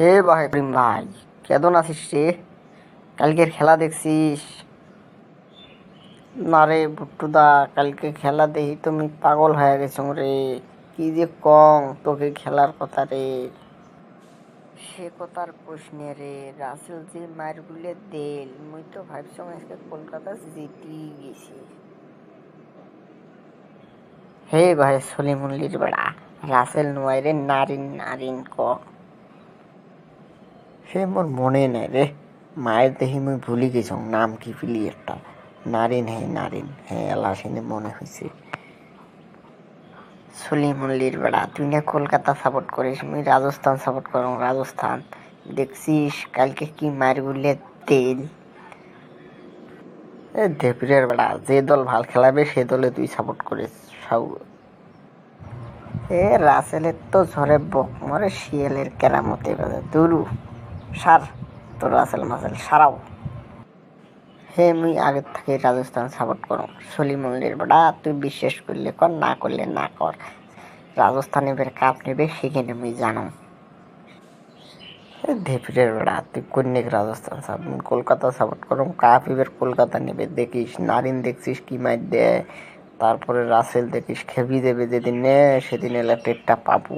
হে ভাই প্রেম ভাই, কেমন আছিস রে? কালকের খেলা দেখছিস? না রে বুট্টুদা, কালকে খেলা দেখি তুমি পাগল হয়ে গেছো রে। কি যে কং তোকে খেলার কথা রে। সে কথার প্রশ্নে রে, রাসেল যে মায়ের গুলে দেল মুই তো ভাবছিলাম আজকে কলকাতা জিতি গেছি। হে ভাই, সলিমুল্লির বেড়া, রাসেল নোয়াইরে নারিন নারিন ক। সে মোর মনে নেই রে। মায়ের দেখি মুই ভুলি গেছ, নাম কি পিলি একটা। নারিন হে নারিন, হে এলা সেনে মনে হয়েছে সলিমুল্লির বেড়া, তুই না কলকাতা সাপোর্ট করিস, মুই রাজস্থান সাপোর্ট করো, রাজস্থান। দেখছিস, কালকে কি মার গুলে তেল। এ দেবরের বেড়া, যে দল ভালো খেলাবে, সে দলে তুই সাপোর্ট করিস সব এ রাসেলের তো ঝরে বক মরে, শিয়ালের কেরামতে বাজে দুরু সার তো রাসেল মাসেল সারাও। হে, মুই আগের থেকে রাজস্থান সাপোর্ট করো। সলিমুল্লির বেড়া, তুই বিশ্বাস করলে কর, না করলে না কর। রাজস্থান এবার কাপ নেবে, সেখানে মুই জানো। ধেপিরের বেড়া, তুই কন্যাক রাজস্থান সাপোর্ট কলকাতা সাপোর্ট করো, কাপ এবার কলকাতা নেবে। দেখিস, নারিন দেখছিস কি মাইর দেয়, তারপরে রাসেল দেখিস খেবি দেবে যেদিন নে সেদিন এলা টেটটা পাবো।